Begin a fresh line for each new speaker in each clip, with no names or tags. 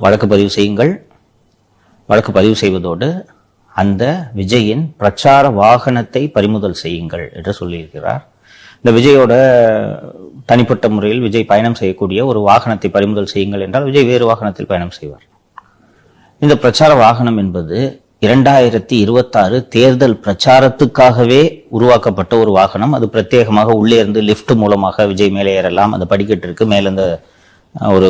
வழக்கு பதிவு செய்யுங்கள். வழக்கு பதிவு செய்வதோடு அந்த விஜயின் பிரச்சார வாகனத்தை பறிமுதல் செய்யுங்கள் என்று சொல்லியிருக்கிறார். இந்த விஜயோட தனிப்பட்ட முறையில் விஜய் பயணம் செய்யக்கூடிய ஒரு வாகனத்தை பறிமுதல் செய்யுங்கள் என்றால் விஜய் வேறு வாகனத்தில் பயணம் செய்வார். இந்த பிரச்சார வாகனம் என்பது இரண்டாயிரத்தி இருபத்தாறு தேர்தல் பிரச்சாரத்துக்காகவே உருவாக்கப்பட்ட ஒரு வாகனம். அது பிரத்யேகமாக உள்ளே இருந்து லிஃப்ட் மூலமாக விஜய் மேலே ஏறலாம். அந்த படிக்கட்டு இருக்கு மேல ஒரு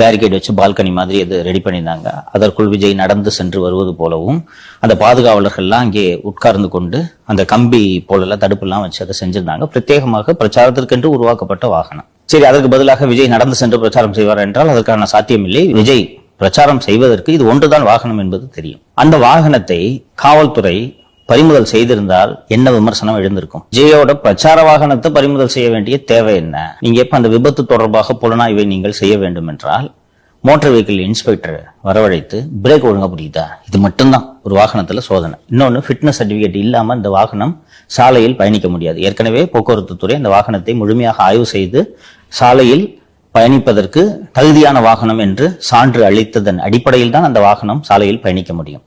பேரிகேட் வச்சு பால்கனி மாதிரி அது ரெடி பண்ணியிருந்தாங்க. அதற்குள் விஜய் நடந்து சென்று வருவது போலவும் அந்த பாதுகாவலர்கள்லாம் அங்கே உட்கார்ந்து கொண்டு அந்த கம்பி போலெல்லாம் தடுப்புலாம் வச்சு அதை செஞ்சிருந்தாங்க. பிரத்யேகமாக பிரச்சாரத்திற்கென்று உருவாக்கப்பட்ட வாகனம். சரி அதற்கு பதிலாக விஜய் நடந்து சென்று பிரச்சாரம் செய்வார் என்றால் அதற்கான சாத்தியமில்லை. விஜய் பிரச்சாரம் செய்வதற்கு இது ஒன்றுதான் வாகனம் என்பது தெரியும். அந்த வாகனத்தை காவல்துறை பறிமுதல் செய்திருந்தால் என்ன விமர்சனம் எழுந்திருக்கும்? ஜெயோட பிரச்சார வாகனத்தை பறிமுதல் செய்ய வேண்டிய தேவை என்ன? நீங்க இப்ப அந்த விபத்து தொடர்பாக புலனாய்வை நீங்கள் செய்ய வேண்டும் என்றால் மோட்டார் வெஹிக்கிள் இன்ஸ்பெக்டர் வரவழைத்து பிரேக் ஒழுங்கா பிடிக்குதா இது மட்டும்தான். ஒரு வாகனத்துல சோதனை. இன்னொன்னு ஃபிட்னஸ் சர்டிபிகேட் இல்லாம இந்த வாகனம் சாலையில் பயணிக்க முடியாது. ஏற்கனவே போக்குவரத்து துறை அந்த வாகனத்தை முழுமையாக ஆய்வு செய்து சாலையில் பயணிப்பதற்கு தகுதியான வாகனம் என்று சான்று அளித்ததன் அடிப்படையில் தான் அந்த வாகனம் சாலையில் பயணிக்க முடியும்.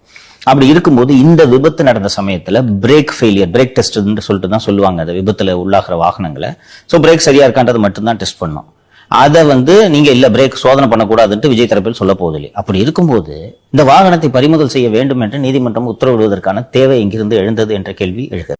அப்படி இருக்கும்போது இந்த விபத்து நடந்த சமயத்துல பிரேக் ஃபெயிலியர் பிரேக் டெஸ்ட் சொல்லிட்டு தான் சொல்லுவாங்க. அந்த விபத்துல உள்ளாகிற வாகனங்களை. சோ பிரேக் சரியா இருக்கான்றது மட்டும்தான் டெஸ்ட் பண்ணும். அதை வந்து நீங்க இல்ல பிரேக் சோதனை பண்ணக்கூடாதுன்ட்டு விஜய் தரப்பில் சொல்ல போவதில்லை. அப்படி இருக்கும்போது இந்த வாகனத்தை பறிமுதல் செய்ய வேண்டும் என்று நீதிமன்றம் உத்தரவிடுவதற்கான தேவை எங்கிருந்து எழுந்தது என்ற கேள்வி எழுகிறது.